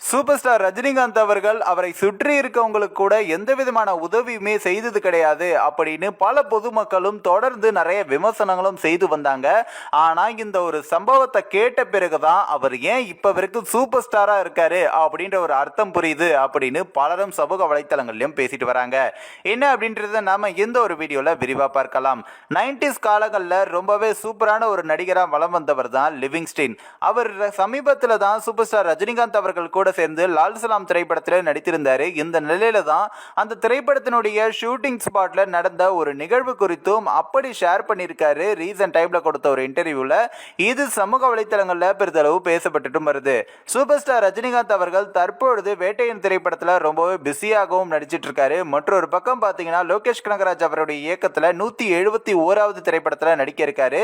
Super star Rajinikanth அவர்கள் அவரை சுற்றி இருக்கவங்களுக்கு கூட எந்த விதமான உதவியுமே செய்தது கிடையாது அப்படின்னு பல பொதுமக்களும் தொடர்ந்து நிறைய விமர்சனங்களும் செய்து வந்தாங்க. ஆனா இந்த ஒரு சம்பவத்தை கேட்ட பிறகுதான் அவர் ஏன் இப்ப வரைக்கும் சூப்பர் ஸ்டாரா இருக்காரு அப்படின்ற ஒரு அர்த்தம் புரியுது அப்படின்னு பலரும் சமூக வலைத்தளங்கள்லயும் பேசிட்டு வராங்க. என்ன அப்படின்றத நாம இந்த ஒரு வீடியோல விரிவா பார்க்கலாம். நைன்டிஸ் காலங்களில் ரொம்பவே சூப்பரான ஒரு நடிகரா வலம் வந்தவர் தான் லிவிங்ஸ்டீன். அவர் சமீபத்தில் தான் சூப்பர் ஸ்டார் ரஜினிகாந்த் அவர்கள் கூட சேர்ந்து லால் சலாம் திரைப்படத்தில் நடித்திருந்தாரு. இந்த நிலையில தான் அந்த திரைப்படத்தினுடைய ஷூட்டிங் ஸ்பாட்ல நடந்த ஒரு நிகழ்வு குறித்தும் அப்படி ஷேர் பண்ணியிருக்காரு ரீசன்ட் டைம்ல கொடுத்த ஒரு இன்டர்வியூல இது சமூக வலைத்தளங்களில் பெரிதளவு பேசப்பட்டுட்டும் வருது. சூப்பர் ஸ்டார் ரஜினிகாந்த் அவர்கள் தற்பொழுது வேட்டையின் திரைப்படத்தில் ரொம்பவே பிஸியாகவும் நடிச்சிட்டு இருக்காரு மற்றொரு பக்கம் பார்த்தீங்கன்னா லோகேஷ் கனகராஜ் அவருடைய இயக்கத்தில் நூற்றி எழுபத்தி ஓராவது திரைப்படத்தில் நடிக்க இருக்காரு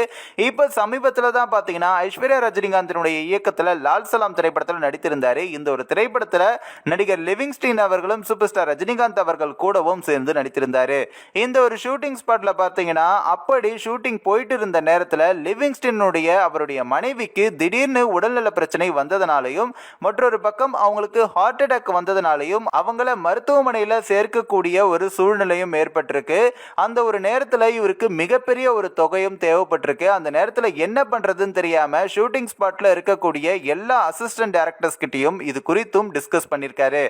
இப்போ சமீபத்தில் தான் பார்த்தீங்கன்னா ஐஸ்வர்யா ரஜினிகாந்தினுடைய இயக்கத்தில் லால் சலாம் திரைப்படத்தில் நடித்திருந்தாரு. இந்த ஒரு திரைப்படத்தில் நடிகர் லிவிங்ஸ்டீன் அவர்களும் சூப்பர் ஸ்டார் ரஜினிகாந்த் அவர்கள் கூடவும் சேர்ந்து நடித்திருந்தார். இந்த ஒரு ஷூட்டிங் ஸ்பாட்டில் பார்த்தீங்கன்னா அப்படி ஷூட்டிங் போயிட்டு இருந்த நேரத்தில் லிவிங்ஸ்டீனுடைய அவருடைய மனைவிக்கு திடீர்னு உடல்நல பிரச்சனை வந்ததுனாலையும் மற்றொரு பக்கம் அவங்களுக்கு ஹார்ட் அட்டாக் வந்ததுனாலையும் அவங்கள மருத்துவமனையில் சேர்க்கக்கூடிய ஒரு சூழ்நிலையும் ஏற்பட்டிருக்கு. அந்த ஒரு நேரத்தில் இவருக்கு மிகப்பெரிய ஒரு தொகையும் தேவைப்பட்டிருக்கு. அந்த நேரத்தில் என்ன பண்ணுறதுன்னு தெரியாமல் ஷூட்டிங் ஸ்பாட்டில் இருக்கக்கூடிய எல்லா அசிஸ்டன்ட் டேரக்டர்ஸ் கிட்டேயும் இது குறித்தும் டிஸ்கஸ் பண்ணியிருக்காரு.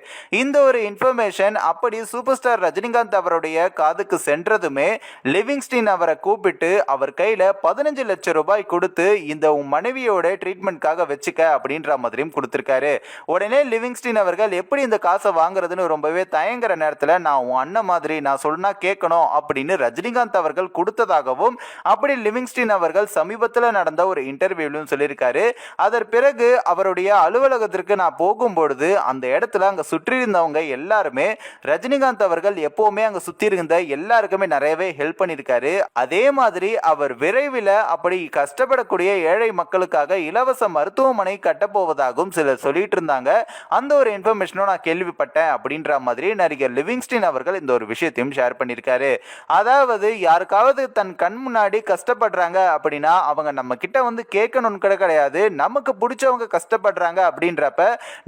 இந்த ஒரு இன்ஃபர்மேஷன் அப்படி சூப்பர் ஸ்டார் ரஜினிகாந்த் அவருடைய காதுக்கு சென்றதுமே லிவிங்ஸ்டீன் அவரை கூப்பிட்டு அவர் கையில் பதினஞ்சு லட்சம் ரூபாய் கொடுத்து இந்த உன் மனைவியோட ட்ரீட்மெண்ட்காக வச்சுக்க அப்படின்ற மாதிரியும் கொடுத்துருக்காரு. உடனே லிவிங்ஸ்டீன் அவர்கள் எப்படி இந்த காசை வாங்குறதுன்னு ரொம்பவே தயங்குற நேரத்தில் நான் உன் அண்ணன் மாதிரி நான் சொன்னா கேட்கணும் அப்படின்னு ரஜினிகாந்த் அவர்கள் கொடுத்ததாகவும் அப்படி லிவிங்ஸ்டீன் அவர்கள் சமீபத்தில் நடந்த ஒரு இன்டர்வியூலையும் சொல்லியிருக்காரு. அதன் பிறகு அவருடைய அலுவலகத்திற்கு நான் போகும் போகும்பொழுது அந்த இடத்துல அங்கே சுற்றி இருந்தவங்க எல்லாருமே ரஜினிகாந்த் அவர்கள் எப்போவுமே அங்கே சுற்றி இருந்த எல்லாருக்குமே நிறையவே ஹெல்ப் பண்ணியிருக்காரு. அதே மாதிரி அவர் விரைவில் அப்படி கஷ்டப்படக்கூடிய ஏழை மக்களுக்காக இலவச மருத்துவமனை கட்டப்போவதாகவும் சிலர் சொல்லிட்டு இருந்தாங்க அந்த ஒரு இன்ஃபர்மேஷனும் நான் கேள்விப்பட்டேன் அப்படின்ற மாதிரி நடிகர் லிவிங்ஸ்டின் அவர்கள் இந்த ஒரு விஷயத்தையும் ஷேர் பண்ணியிருக்காரு. அதாவது யாருக்காவது தன் கண் முன்னாடி கஷ்டப்படுறாங்க அப்படின்னா அவங்க நம்ம கிட்ட வந்து கேட்கணும்னு கூட கிடையாது. நமக்கு பிடிச்சவங்க கஷ்டப்படுறாங்க அப்படின்றப்ப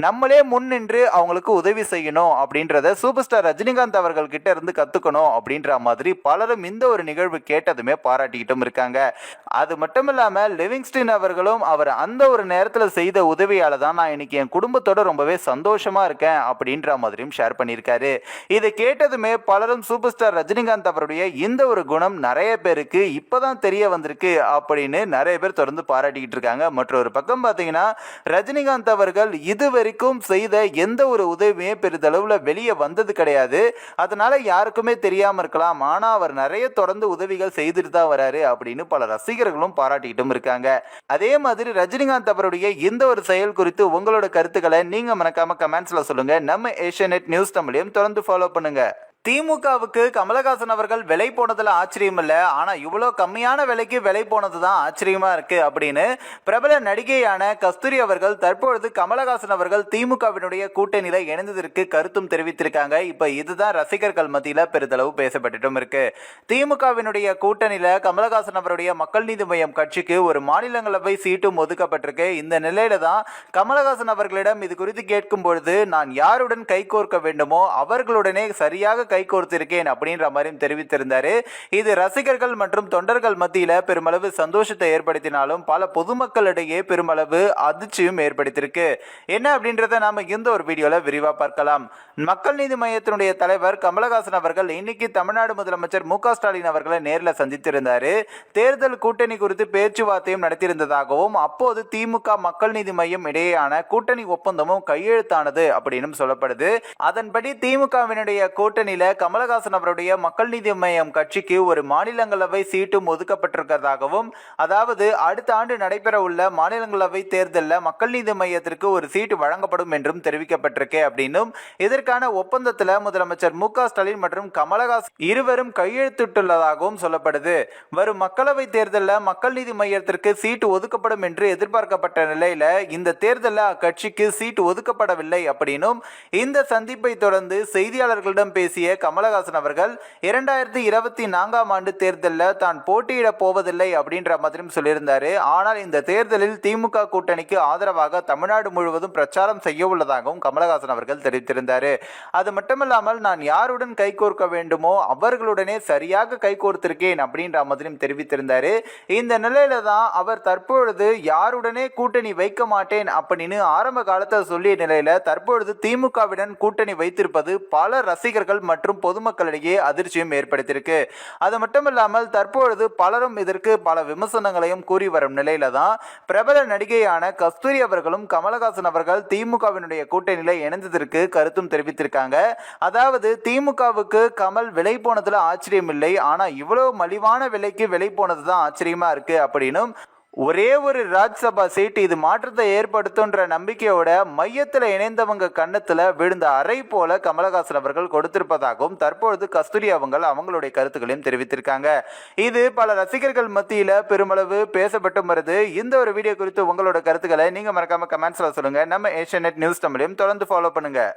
நம்மளே முன் நின்று அவங்களுக்கு உதவி செய்யணும் அப்படின்றத சூப்பர் ஸ்டார் ரஜினிகாந்த் அவர்கள் கிட்ட இருந்து கத்துக்கணும் அப்படின்ற மாதிரி பலரும் இந்த ஒரு நிகழ்வு கேட்டதுமே பாராட்டிக்கிட்டும் இருக்காங்க. அது மட்டும் இல்லாமல் லிவிங்ஸ்டின் அவர்களும் அவர் அந்த ஒரு நேரத்தில் செய்த உதவியால தான் நான் இன்னைக்கு என் குடும்பத்தோட ரொம்பவே சந்தோஷமா இருக்கேன் அப்படின்ற மாதிரியும் ஷேர் பண்ணியிருக்காரு. இதை கேட்டதுமே பலரும் சூப்பர் ஸ்டார் ரஜினிகாந்த் அவருடைய இந்த ஒரு குணம் நிறைய பேருக்கு இப்போதான் தெரிய வந்திருக்கு அப்படின்னு நிறைய பேர் தொடர்ந்து பாராட்டிக்கிட்டு இருக்காங்க. மற்றொரு பக்கம் பார்த்தீங்கன்னா ரஜினிகாந்த் அவர்கள் இதுவரைக்கும் செய்த எந்த ஒரு உதவியுமே பெரிதளவில் வெளியே வந்தது கிடையாது. அதனால யாருக்குமே தெரியாமல் இருக்கலாம். ஆனால் அவர் நிறைய தொடர்ந்து உதவிகள் செய்துட்டு தான் வராரு அப்படின்னு பல ரசிகர்களும் பாராட்டிக்கிட்டும் இருக்காங்க. அதே மாதிரி ரஜினிகாந்த் அவருடைய இந்த ஒரு செயல் குறித்து உங்களோட கருத்துக்களை நீங்க மறக்காம கமெண்ட்ஸ்ல சொல்லுங்க. நம்ம ஏஷியநெட் நியூஸ் தமிழையும் தொடர்ந்து ஃபாலோ பண்ணுங்க. திமுகவுக்கு கமலஹாசன் அவர்கள் விலை போனதில் ஆச்சரியம் இல்லை. ஆனால் இவ்வளோ கம்மியான விலைக்கு விலை போனது தான் ஆச்சரியமாக இருக்குது அப்படின்னு பிரபல நடிகையான கஸ்தூரி அவர்கள் தற்பொழுது கமலஹாசன் அவர்கள் திமுகவினுடைய கூட்டணியில் இணைந்ததற்கு கருத்தும் தெரிவித்திருக்காங்க. இப்போ இதுதான் ரசிகர்கள் மத்தியில் பெரிதளவு பேசப்பட்டுட்டும் இருக்கு. திமுகவினுடைய கூட்டணியில் கமலஹாசன் அவருடைய மக்கள் நீதி மையம் கட்சிக்கு ஒரு மாநிலங்களவை சீட்டும் ஒதுக்கப்பட்டிருக்கு. இந்த நிலையில தான் கமலஹாசன் அவர்களிடம் இது குறித்து கேட்கும் பொழுது நான் யாருடன் கைகோர்க்க வேண்டுமோ அவர்களுடனே சரியாக கைகோர்த்திருக்கேன் அப்படின்ற மாதிரியும் தெரிவித்திருந்தாரு. இது ரசிகர்கள் மற்றும் தொண்டர்கள் மத்தியில பெருமளவு சந்தோஷத்தை ஏற்படுத்தினாலும் பல பொதுமக்களிடையே பெருமளவு அதிர்ச்சியும் ஏற்படுத்தியிருக்கு. என்ன அப்படின்றத நாம இந்த ஒரு வீடியோல விரிவா பார்க்கலாம். மக்கள் நீதி மையத்தினுடைய தலைவர் கமலஹாசன் அவர்கள் இன்னைக்கு தமிழ்நாடு முதலமைச்சர் மு ஸ்டாலின் அவர்களை நேரில் சந்தித்திருந்தாரு. தேர்தல் கூட்டணி குறித்து பேச்சுவார்த்தையும் நடத்தியிருந்ததாகவும் அப்போது திமுக மக்கள் நீதி மையம் இடையேயான கூட்டணி ஒப்பந்தமும் கையெழுத்தானது அப்படின்னு சொல்லப்படுது. அதன்படி திமுகவினுடைய கூட்டணியில கமலஹாசன் அவருடைய மக்கள் நீதி மையம் கட்சிக்கு ஒரு மாநிலங்களவை சீட்டும் ஒதுக்கப்பட்டிருக்கிறதாகவும் அதாவது அடுத்த ஆண்டு நடைபெற உள்ள மாநிலங்களவை தேர்தலில் மக்கள் நீதி மையத்திற்கு ஒரு சீட்டு வழங்கப்படும் என்றும் தெரிவிக்கப்பட்டிருக்கு அப்படின்னும் இதற்கான ஒப்பந்தத்தில் முதலமைச்சர் மு ஸ்டாலின் மற்றும் கமலஹாசன் இருவரும் கையெழுத்திட்டுள்ளதாகவும் சொல்லப்படுது. வரும் மக்களவை தேர்தலில் மக்கள் நீதி மையத்திற்கு சீட்டு ஒதுக்கப்படும் என்று எதிர்பார்க்கப்பட்ட நிலையில இந்த தேர்தலில் அக்கட்சிக்கு சீட்டு ஒதுக்கப்படவில்லை அப்படின்னும் இந்த சந்திப்பை தொடர்ந்து செய்தியாளர்களிடம் பேசிய பேசிய கமலஹாசன் அவர்கள் இரண்டாயிரத்தி இருபத்தி நான்காம் ஆண்டு தேர்தலில் தான் போட்டியிட போவதில்லை அப்படின்ற மாதிரியும் சொல்லியிருந்தார். ஆனால் இந்த தேர்தலில் திமுக கூட்டணிக்கு ஆதரவாக தமிழ்நாடு முழுவதும் பிரச்சாரம் செய்ய உள்ளதாகவும் கமலஹாசன் அவர்கள் தெரிவித்திருந்தார். அது மட்டுமல்லாமல் நான் யாருடன் கைகோர்க்க வேண்டுமோ அவர்களுடனே சரியாக கைகோர்த்திருக்கேன் அப்படின்ற மாதிரியும் தெரிவித்திருந்தார். இந்த நிலையில தான் அவர் தற்பொழுது யாருடனே கூட்டணி வைக்க மாட்டேன் அப்படின்னு ஆரம்ப காலத்தில் சொல்லிய நிலையில தற்பொழுது திமுகவுடன் கூட்டணி வைத்திருப்பது பல ரசிகர்கள் மற்றும் மற்றும் பொதுமக்களிடையே அதிர்ச்சியும் ஏற்படுத்தியிருக்கு. அது மட்டும் இல்லாமல் தற்பொழுது பலரும் இதற்கு பல விமர்சனங்களையும் கூறி வரும் நிலையில தான் பிரபல நடிகையான கஸ்தூரி அவர்களும் கமலஹாசன் அவர்கள் திமுகவினுடைய கூட்டணியில இணைந்ததற்கு கருத்தும் தெரிவித்திருக்காங்க. அதாவது திமுகவுக்கு கமல் விலை போனதுல ஆச்சரியம் இல்லை ஆனா இவ்வளவு மலிவான விலைக்கு விலை போனது தான் ஆச்சரியமா இருக்கு அப்படின்னும் ஒரே ஒரு ராஜ்சபா சீட் இது மாற்றத்தை ஏற்படுத்துன்ற நம்பிக்கையோட மையத்தில் இணைந்தவங்க கன்னத்தில் விழுந்த அறை போல கமலஹாசன் அவர்கள் கொடுத்திருப்பதாகவும் தற்பொழுது கஸ்தூரி அவங்கள் அவங்களுடைய கருத்துக்களையும் தெரிவித்திருக்காங்க. இது பல ரசிகர்கள் மத்தியில் பெருமளவு பேசப்பட்டும் வருது. இந்த ஒரு வீடியோ குறித்து உங்களோட கருத்துக்களை நீங்கள் மறக்காம கமெண்ட்ஸில் சொல்லுங்கள் நம்ம ஏஷியநெட் நியூஸ் தமிழையும் தொடர்ந்து ஃபாலோ பண்ணுங்கள்